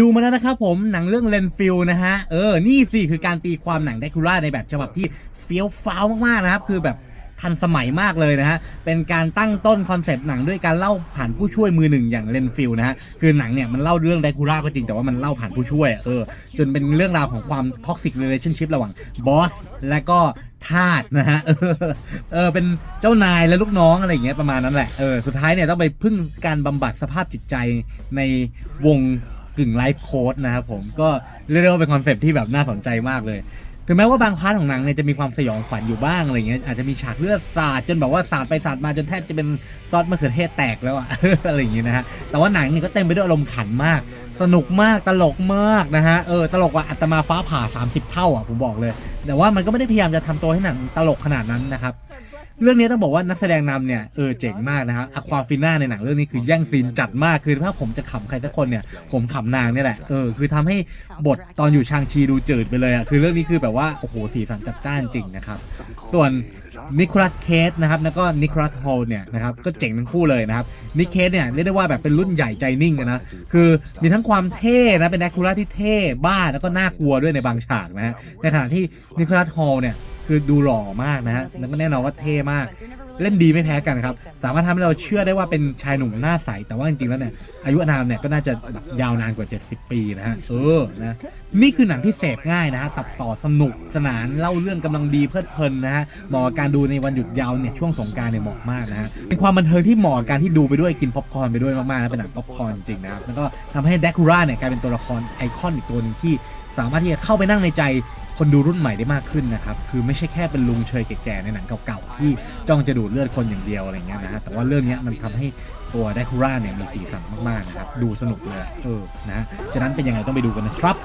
ดูมาแล้วนะครับผมหนังเรื่องเลนฟิลนะฮะ เออ นี่สิคือการตีความหนังไดคูล่าในแบบฉบับที่เฟี้ยวฟ้าวมากๆนะครับ คือแบบทันสมัยมากเลยนะฮะ เป็นการตั้งต้นคอนเซปต์หนังด้วยการเล่าผ่านผู้ช่วยมือหนึ่งอย่างเลนฟิลนะฮะ คือหนังเนี่ยมันเล่าเรื่องไดคูล่าก็จริงแต่ว่ามันเล่าผ่านผู้ช่วย เออ จนเป็นเรื่องราวของความท็อกซิกเรล t i o n s h i p ระหว่างบอสและก็ทาสนะฮะเออเออ เป็นเจ้านายและลูกน้องอะไรอย่างเงี้ยประมาณนั้นแหละ เออ สุดท้ายเนี่ยต้องไปพึ่งการบำบัดสภาพจิตใจในวง กึ่งไลฟ์โค้ดนะครับผมก็เรียกได้ว่าเป็นคอนเซปที่แบบน่าสนใจมากเลย ถึงแม้ว่าบางพาร์ทของหนังเนี่ยจะมีความสยองขวัญอยู่บ้างอะไรเงี้ยอาจจะมีฉากเลือดสาดจนแบบว่าสาดไปสาดมาจนแทบจะเป็นซอสมะเขือเทศแตกแล้วอะ อะไรอย่างงี้นะฮะแต่ว่าหนังเนี่ยก็เต็มไปด้วยอารมณ์ขันมาก สนุกมากตลกมากนะฮะเออตลกกว่าอัตมาฟ้าผ่า 30 เท่าอะผมบอกเลย แต่ว่ามันก็ไม่ได้พยายามจะทำตัวให้หนังตลกขนาดนั้นนะครับ เรื่องนี้ต้องบอกว่านักแสดงนำเนี่ยเออเจ๋งมากนะครับอควาฟิน่าในหนังเรื่องนี้คือแย่งซีนจัดมากคือถ้าผมจะขำใครสักคนเนี่ยผมขำนางเนี่ยแหละเออคือทำให้บทตอนอยู่ชางชีดูจืดไปเลยอะคือเรื่องนี้คือแบบว่าโอ้โหสีสันจัดจ้านจริงนะครับส่วนนิโคลัสเคสนะครับแล้วก็นิโคลัสโฮลเนี่ยนะครับก็เจ๋งทั้งคู่เลยนะครับนิเคสเนี่ยเรียกได้ว่าแบบเป็นรุ่นใหญ่ใจนิ่งนะคือมีทั้งความเท่นะเป็นแอคคูล่าที่เท่บ้าแล้วก็น่ากลัวด้วยในบางฉากนะฮะในขณะที่นิโคลัสโฮลเนี่ย คือดูหล่อมากนะฮะแล้วก็แน่นอนว่าเท่มาก เล่นดีไม่แพ้กันครับ สามารถทำให้เราเชื่อได้ว่าเป็นชายหนุ่มหน้าใส แต่ว่าจริงๆแล้วเนี่ย อายุอานามเนี่ยก็น่าจะแบบยาวนานกว่า 70 ปีนะฮะ เออ นะ นี่คือหนังที่เสพง่ายนะฮะ ตัดต่อสนุกสนานเล่าเรื่องกำลังดีเพลิดเพลินนะฮะ เหมาะกับการดูในวันหยุดยาวเนี่ยช่วงสงกรารเนี่ยเหมาะมากนะฮะ เป็นความบันเทิงที่เหมาะกับการที่ดูไปด้วยกินป๊อปคอร์นไปด้วยมากๆนะเป็นหนังป๊อปคอร์นจริงๆนะครับแล้วก็ทำให้แดคูร่าเนี่ยกลายเป็นตัวละครไอคอนอีกตัวหนึงที่สามารถที่จะเข้าไปนั่งในใจ คนดูรุ่นใหม่ได้มากขึ้นนะครับ คือไม่ใช่แค่เป็นลุงเชยแก่ๆในหนังเก่าๆ ที่จ้องจะดูดเลือดคนอย่างเดียวอะไรเงี้ยนะฮะแต่ว่าเรื่องนี้มันทำให้ตัวไดคูร่าเนี่ยมีสีสันมากๆนะครับดูสนุกเลยเออนะฉะนั้นเป็นยังไงต้องไปดูกันนะครับ